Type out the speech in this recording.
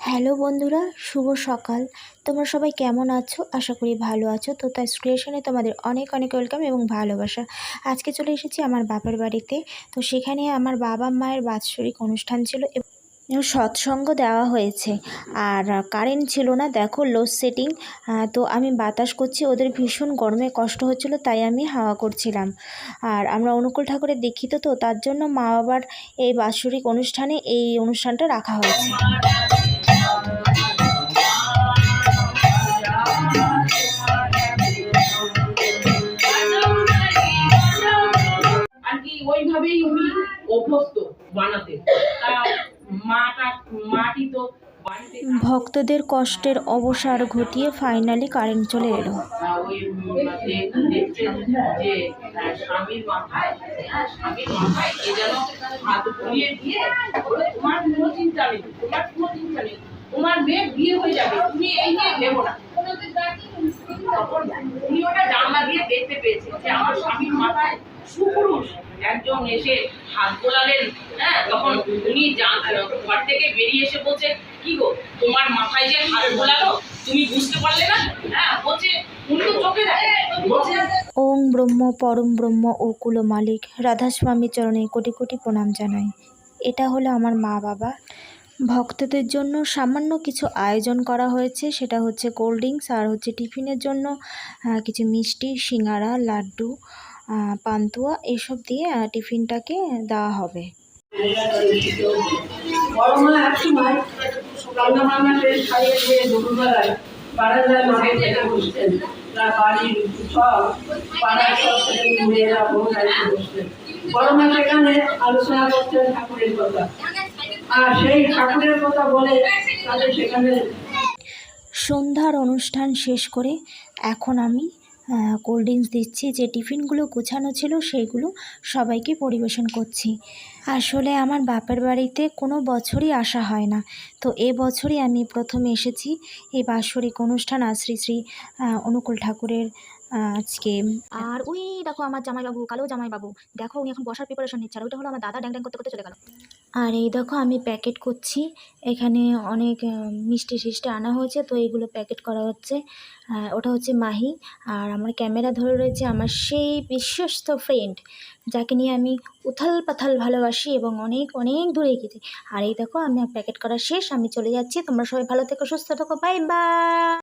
Hello বন্ধুরা, শুভ সকাল। তোমরা সবাই কেমন আছো? আশা করি ভালো আছো। তো তাই ক্রিয়েশনে তোমাদের অনেক অনেক ওয়েলকাম এবং ভালোবাসা। আজকে চলে এসেছি আমার বাপের বাড়িতে। তো সেখানে আমার বাবা মায়ের বাৎসরিক অনুষ্ঠান ছিল সৎসঙ্গ দেওয়া হয়েছে। আর কারেন্ট ছিল না, দেখো লোড সেটিং তো আমি বাতাস করছি, ওদের ভীষণ গরমে কষ্ট হচ্ছিল, তাই আমি হাওয়া করছিলাম। আর আমরা অনুকূল ঠাকুরের দীক্ষিত তো, তার জন্য মা বাবার এই বাৎসরিক অনুষ্ঠানে এই অনুষ্ঠানটা রাখা হয়েছে। উনি অভ্যস্ত বানাতে মাটা মাটি তো ভক্তদের কষ্টের অবসার ঘটিয়ে ফাইনালি কারেন্ট চলে এলো। তোমার মেয়ে বিয়ে হয়ে যাবে তুমি এই নিয়ে ভেবো না। উনি ওটা জানলা দিয়ে দেখতে পেয়েছে যে আমার স্বামীর মাথায় সুপুরুষ একজন এসে হাত বোলালেন হ্যাঁ? তখন উনি ঘর থেকে বেরিয়ে এসে বলছে, কি গো, তোমার মাথায় যে হাত বোলালো, তুমি বুঝতে পারলে না? হ্যাঁ দেখে বলছে ওং ব্রহ্ম, পরম ব্রহ্ম ও কুল মালিক, রাধাস্বামী চরণে কোটি কোটি প্রণাম জানাই। এটা হলো আমার মা বাবা। ভক্তদের জন্য সামান্য কিছু আয়োজন করা হয়েছে। সেটা হচ্ছে কোল্ড ড্রিঙ্কস আর হচ্ছে টিফিনের জন্য কিছু মিষ্টি, সিঙ্গারা, লাড্ডু পান্তুয়া এসব দিয়ে টিফিনটাকে দেওয়া হবে। বড় আলোচনা করতেন ঠাকুরের কথা। আর সেই ঠাকুরের কথা বলে তাদের সেখানে সন্ধ্যার অনুষ্ঠান শেষ করে এখন আমি কোল্ড ড্রিঙ্কস দিচ্ছি, যে টিফিনগুলো গোছানো ছিল সেইগুলো সবাইকে পরিবেশন করছি। আসলে আমার বাপের বাড়িতে কোনো বছরই আসা হয় না। তো এ বছরই আমি প্রথমে এসেছি। এই বাৎসরিক অনুষ্ঠান আর শ্রী শ্রী অনুকূল ঠাকুরের আজকে আর ওই দেখো আমার জামাইবাবু কালো জামাইবাবু। দেখো উনি এখন বসার প্রিপারেশন নিচ্ছে। আর ওইটা হলো আমার দাদা ড্যাং ড্যাং করতে করতে চলে গেল। আর এই দেখো আমি প্যাকেট করছি। এখানে অনেক মিষ্টি সিষ্টি আনা হয়েছে তো এইগুলো প্যাকেট করা হচ্ছে। ওটা হচ্ছে মাহি। আর আমার ক্যামেরা ধরে রয়েছে আমার সেই বিশ্বস্ত ফ্রেন্ড যাকে নিয়ে আমি উথাল পাথাল ভালোবাসি এবং অনেক অনেক দূরে গেছি আর এই দেখো আমি প্যাকেট করা শেষ। আমি চলে যাচ্ছি। তোমরা সবাই ভালো থেকো সুস্থ থেকো। Bye bye